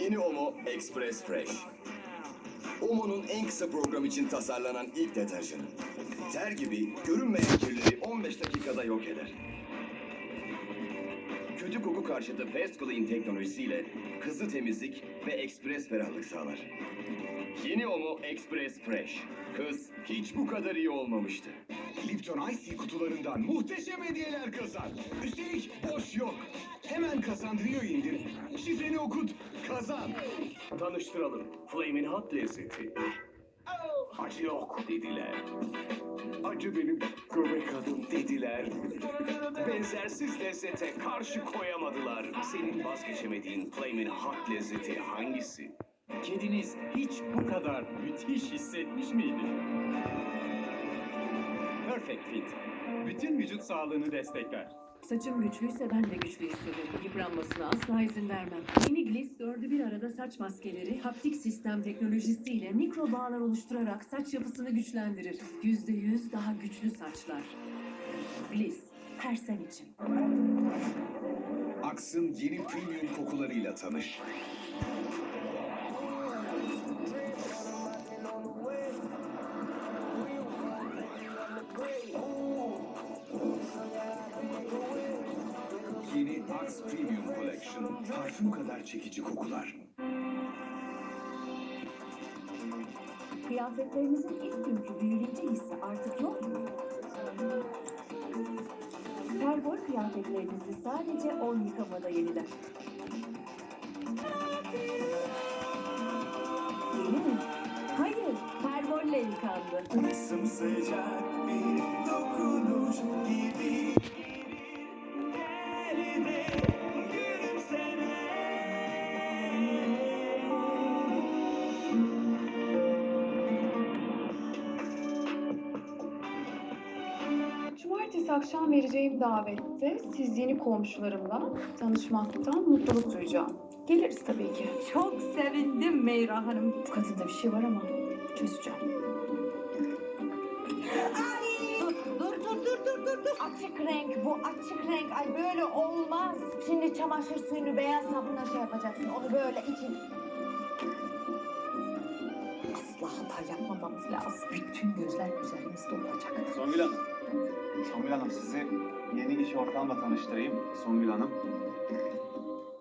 Yeni Omo Express Fresh. Omo'nun en kısa program için tasarlanan ilk deterjanı. Ter gibi görünmeyen kirleri 15 dakikada yok eder. Kötü koku karşıtı Fast Clean teknolojisiyle hızlı temizlik ve ekspres ferahlık sağlar. Yeni Omo Express Fresh. Hız hiç bu kadar iyi olmamıştı. Lipton Ice kutularından muhteşem hediyeler kazan. Üstelik boş yok. Hemen kazandırıyor indir. Şifreni okut, kazan. Tanıştıralım. Flamin' Hot lezzeti. Acı yok dediler. Acı benim göbek adım dediler. Benzersiz lezzete karşı koyamadılar. Senin vazgeçemediğin Flamin' Hot lezzeti hangisi? Kediniz hiç bu kadar müthiş hissetmiş miydi? Perfect Fit. Bütün vücut sağlığını destekler. Saçım güçlüyse ben de güçlü hissederim. Yıpranmasına asla izin vermem. Yeni Gliss dördü bir arada saç maskeleri haptik sistem teknolojisiyle mikro bağlar oluşturarak saç yapısını güçlendirir. Yüzde yüz daha güçlü saçlar. Gliss, her sen için. Aks'ın yeni premium kokularıyla tanış. Axe Premium Collection. Parfüm kadar çekici kokular. Kıyafetlerinizin ilk günkü büyüleyici hissi artık yok mu? Pergol kıyafetlerinizi sadece 10 yıkamada yeniler. Yeni mi? Hayır, pergolle yıkandı. Sımsıcak bir dokunuş gibi. Akşam vereceğim davette siz yeni komşularımla tanışmaktan mutluluk duyacağım. Geliriz tabii ki. Çok sevindim Meyra Hanım. Bu kadında bir şey var ama çözeceğim. Dur dur dur dur dur dur. Açık renk bu açık renk. Ay böyle olmaz. Şimdi çamaşır suyunu beyaz sabunla şey yapacaksın. Onu böyle için. Asla hata yapmamamız lazım. Bütün gözler üzerimizde olacak. Songül Hanım. Songül Hanım sizi yeni iş ortağımla tanıştırayım. Songül Hanım.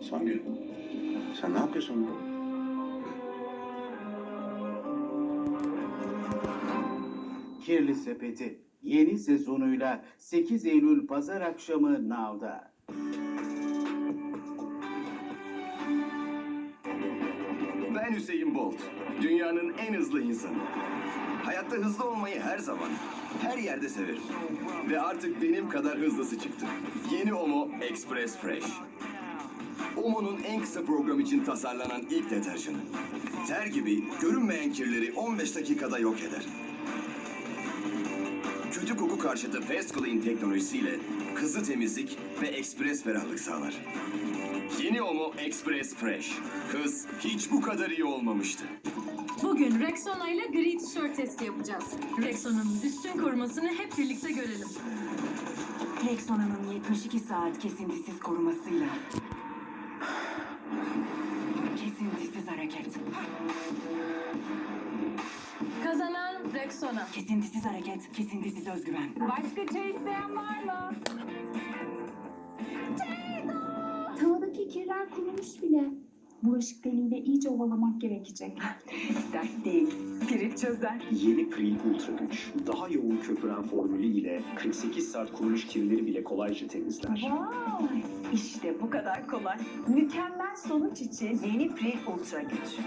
Songül. Sen ne yapıyorsun burada? Kirli Sepeti yeni sezonuyla 8 Eylül pazar akşamı Now'da. Ben Hüseyin Bolt. Dünyanın en hızlı insanı. Hayatta hızlı olmayı her zaman, her yerde severim. Ve artık benim kadar hızlısı çıktı. Yeni Omo Express Fresh. Omo'nun en kısa program için tasarlanan ilk deterjanı. Ter gibi görünmeyen kirleri 15 dakikada yok eder. Kötü koku karşıtı Fast Clean teknolojisiyle hızlı temizlik ve ekspres ferahlık sağlar. Yeni Omo Express Fresh. Hız hiç bu kadar iyi olmamıştı. Bugün Rexona ile gri tişört testi yapacağız. Rexona'nın üstün korumasını hep birlikte görelim. Rexona'nın 72 saat kesintisiz korumasıyla. Kesintisiz hareket, kesintisiz özgüven. Başka çay isteyen var mı? Tavadaki kirler kurumuş bile. Bulaşık teliyle iyice ovalamak gerekecek. Dert değil, pirinç çözer. Yeni Pril Ultra Güç. Daha yoğun köpüren formülü ile 48 saat kurumuş kirleri bile kolayca temizler. Vay, işte bu kadar kolay. Mükemmel sonuç için yeni Pril Ultra Güç.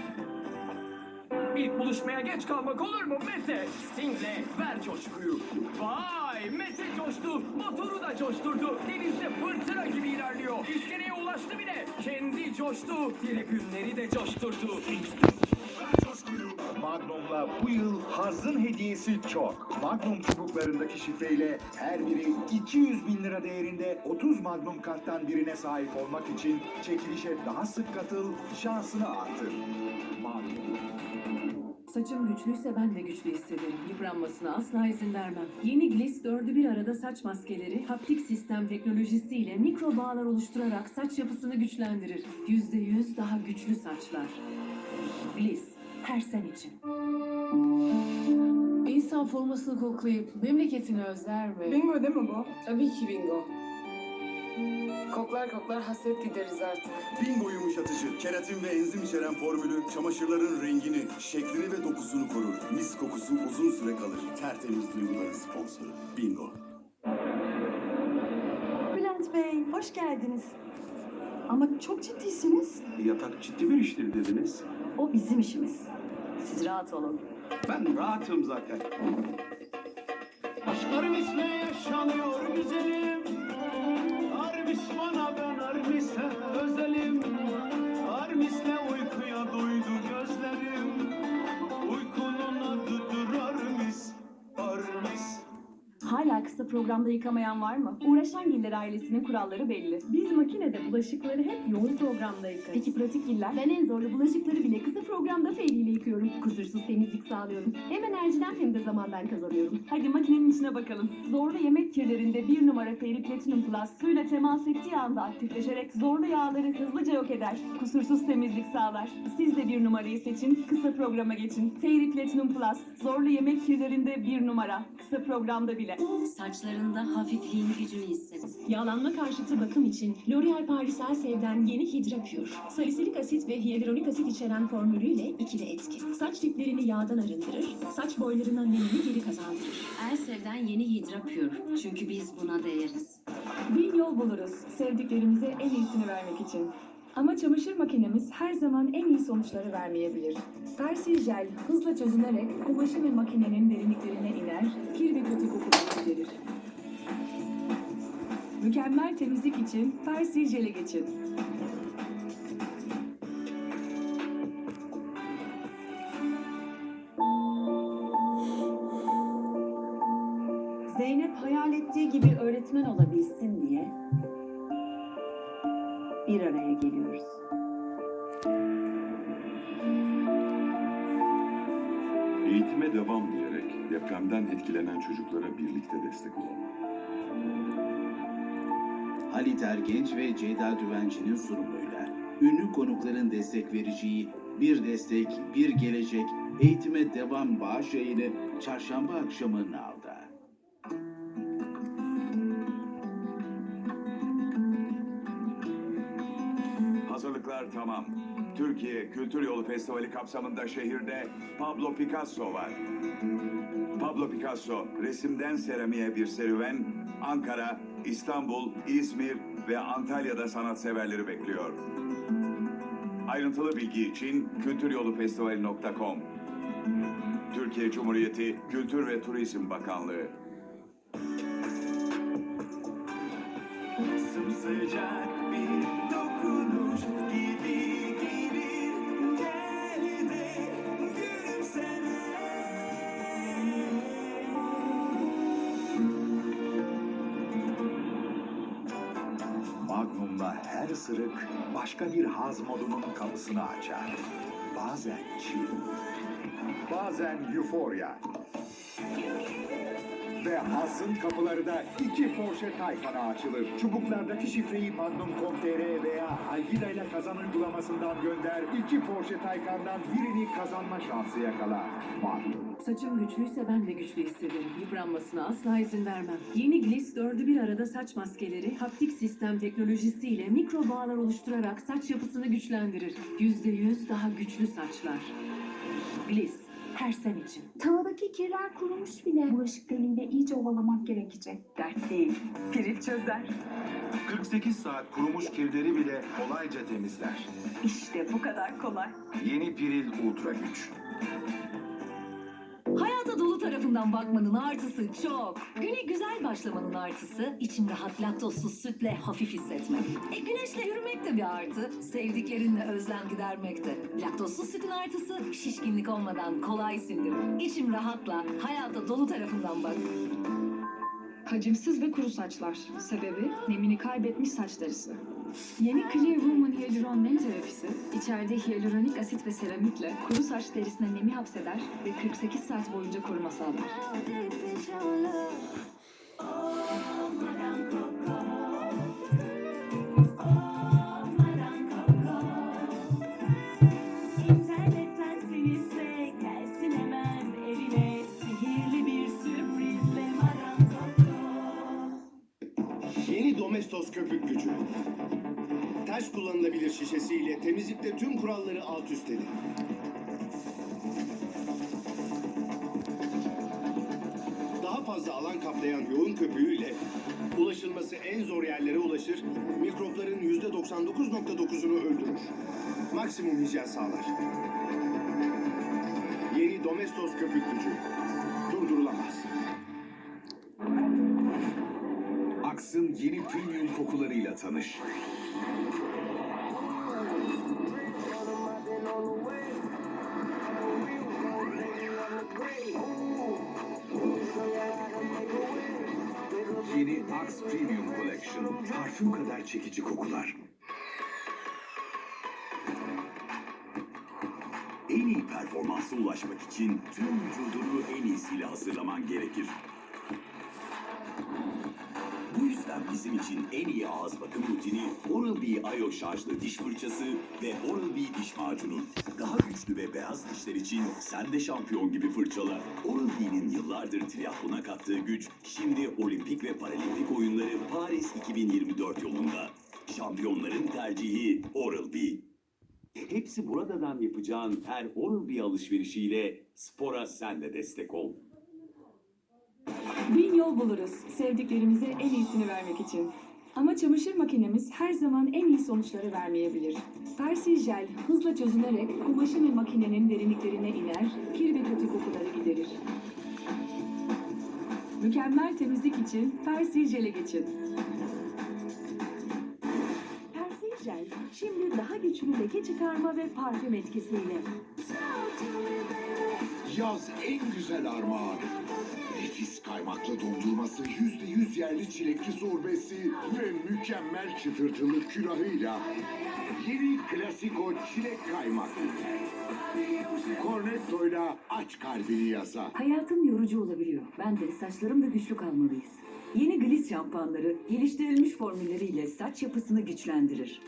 İlk buluşmaya geç kalmak olur mu Mete? Sting'le ver coşkuyu. Vay Mete coştu. Motoru da coşturdu. Denizde fırtına gibi ilerliyor. İskeleye ulaştı bile. Kendi coştu. Tribünleri de coşturdu. Magnum'la bu yıl hazın hediyesi çok. Magnum çubuklarındaki şifreyle her biri 200 bin lira değerinde 30 Magnum karttan birine sahip olmak için çekilişe daha sık katıl, şansını artır. Saçım güçlüyse ben de güçlü hissederim. Yıpranmasına asla izin vermem. Yeni Gliss dördü bir arada saç maskeleri haptik sistem teknolojisiyle mikro bağlar oluşturarak saç yapısını güçlendirir. Yüzde yüz daha güçlü saçlar. Gliss, her sen için. İnsan formasını koklayıp memleketini özler mi? Bingo değil mi bu? Tabii ki bingo. Koklar koklar hasret gideriz artık. Bingo yumuşatıcı, keratin ve enzim içeren formülü çamaşırların rengini, şeklini ve dokusunu korur. Mis kokusu uzun süre kalır. Tertemiz duyguların sponsoru. Bingo. Bülent Bey, hoş geldiniz. Ama çok ciddisiniz. Yatak ciddi bir iştir dediniz. O bizim işimiz. Siz rahat olun. Ben rahatım zaten. Aşklar misle yaşanıyor Kısa programda yıkamayan var mı? Uğraşan Giller ailesinin kuralları belli. Biz makinede bulaşıkları hep yoğun programda yıkarız. Peki pratik Giller? Ben en zorlu bulaşıkları bile kısa programda feyliyle yıkıyorum. Kusursuz temizlik sağlıyorum. Hem enerjiden hem de zamandan kazanıyorum. Hadi makinenin içine bakalım. Zorlu yemek kirlerinde bir numara Fairy Platinum Plus suyla temas ettiği anda aktifleşerek zorlu yağları hızlıca yok eder. Kusursuz temizlik sağlar. Siz de bir numarayı seçin, kısa programa geçin. Fairy Platinum Plus, zorlu yemek kirlerinde bir numara. Kısa programda bile. Saçlarında hafifliğin gücünü hisset. Yağlanma karşıtı bakım için L'Oreal Paris Elsev'den yeni Hydra Pure. Salisilik asit ve hyaluronik asit içeren formülüyle ikili etki. Saç diplerini yağdan arındırır, saç boylarına nemini geri kazandırır. Elsev'den yeni Hydra Pure. Çünkü biz buna değeriz. Bir yol buluruz sevdiklerimize en iyisini vermek için. Ama çamaşır makinemiz her zaman en iyi sonuçları vermeyebilir. Persil jel hızla çözünerek kumaşın ve makinenin derinliklerine iner, kir ve kötü kokuları giderir. Mükemmel temizlik için Persil jele geçin. Zeynep hayal ettiği gibi öğretmen olabilsin depremden etkilenen çocuklara birlikte destek olalım. Halit Ergenç ve Ceyda Düvenci'nin sunumuyla ünlü konukların destek vereceği Bir Destek, Bir Gelecek Eğitime Devam bağış yayını çarşamba akşamı Nav'da. Hazırlıklar tamam. Türkiye Kültür Yolu Festivali kapsamında şehirde Pablo Picasso var. Pablo Picasso, resimden seramiğe bir serüven, Ankara, İstanbul, İzmir ve Antalya'da sanatseverleri bekliyor. Ayrıntılı bilgi için kültüryolufestivali.com Türkiye Cumhuriyeti Kültür ve Turizm Bakanlığı Sımsıcak bir dokunuş ısırık başka bir haz modunun kapısını açar. Bazen çiğ, bazen euforia. Ve hazın kapıları da iki Porsche Taycan'a açılır. Çubuklardaki şifreyi Magnum.com.tr veya Algida ile kazan uygulamasından gönder. İki Porsche Taycan'dan birini kazanma şansı yakala. Magnum. Saçım güçlüyse ben de güçlü hissederim. Yıpranmasına asla izin vermem. Yeni Gliss dördü bir arada saç maskeleri haptik sistem teknolojisiyle mikro bağlar oluşturarak saç yapısını güçlendirir. Yüzde yüz daha güçlü saçlar. Gliss, her sen için. Tavadaki kirler kurumuş bile. Bulaşık gölünde iyice ovalamak gerekecek. Dert değil, pirit çözer. 48 saat kurumuş kirleri bile kolayca temizler. İşte bu kadar kolay. Yeni Piril Ultra Güç. Hayata dolu tarafından bakmanın artısı çok. Güne güzel başlamanın artısı, rahat laktozsuz sütle hafif hissetmek. E güneşle yürümek de bir artı, sevdiklerinle özlem gidermek de. Laktozsuz sütün artısı, şişkinlik olmadan kolay sindirim. İçim rahatla, hayata dolu tarafından bak. Hacimsiz ve kuru saçlar. Sebebi nemini kaybetmiş saç derisi. Yeni Clear Woman Hyaluron Nem terapisi, içerdiği hyaluronik asit ve seramikle kuru saç derisine nemi hapseder ve 48 saat boyunca koruma sağlar. Zor yerlere ulaşır, mikropların %99.9'unu öldürür. Maksimum hijyen sağlar. Yeni Domestos köpük gücü. Durdurulamaz. Aks'ın yeni premium kokularıyla tanış. Yeni Axe Premium Collection. Parfüm kadar çekici kokular. En iyi performansa ulaşmak için tüm vücudunu en iyisiyle hazırlaman gerekir. Yüzden bizim için en iyi ağız bakım rutini Oral-B IO şarjlı diş fırçası ve Oral-B diş macunu. Daha güçlü ve beyaz dişler için sen de şampiyon gibi fırçala. Oral-B'nin yıllardır triatlona kattığı güç şimdi olimpik ve paralimpik oyunları Paris 2024 yolunda. Şampiyonların tercihi Oral-B. Hepsi buradan yapacağın her Oral-B alışverişiyle spora sen de destek ol. Bin yol buluruz sevdiklerimize en iyisini vermek için. Ama çamaşır makinemiz her zaman en iyi sonuçları vermeyebilir. Persil jel hızla çözünerek kumaşın ve makinenin derinliklerine iner, kir ve kötü kokuları giderir. Mükemmel temizlik için Persil jele geçin. Persil jel, şimdi daha güçlü leke çıkarma ve parfüm etkisiyle. Yaz en güzel armağan. Nefis kaymaklı dondurması, yüzde yüz yerli çilekli sorbesi ve mükemmel çıtırtılı külahıyla yeni klasiko çilek kaymaklı. Cornetto'yla aç kalbini yaza. Hayatım yorucu olabiliyor. Ben de saçlarım da güçlü kalmalıyız. Yeni Gliss şampuanları geliştirilmiş formülleriyle saç yapısını güçlendirir.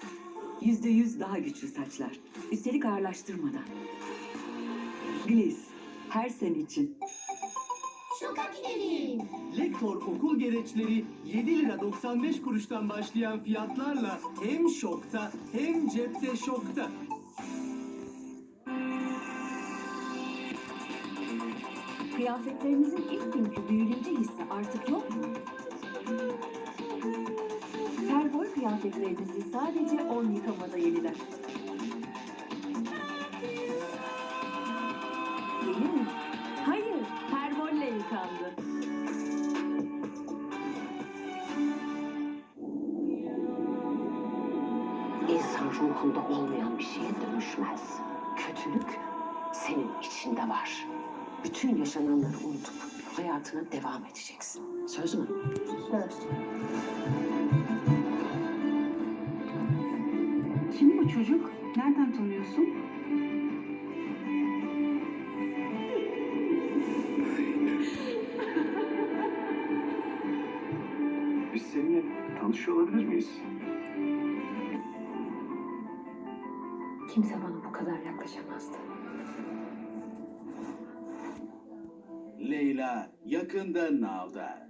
Yüzde yüz daha güçlü saçlar. Üstelik ağırlaştırmadan. Gliss. Her sen için. Şoka gidelim. Lektor okul gereçleri 7 lira 95 kuruştan başlayan fiyatlarla hem şokta hem cepte şokta. Kıyafetlerinizin ilk günkü büyüleyici hissi artık yok mu? Pergol kıyafetlerinizi sadece 10 yıkamada yeniler. Ruhunda olmayan bir şeye dönüşmez. Kötülük senin içinde var. Bütün yaşananları unutup hayatına devam edeceksin. Söz mü? Söz. Kim bu çocuk? Nereden tanıyorsun? Biz seninle tanışıyor olabilir miyiz? Kimse bana bu kadar yaklaşamazdı. Leyla yakında Nal'da.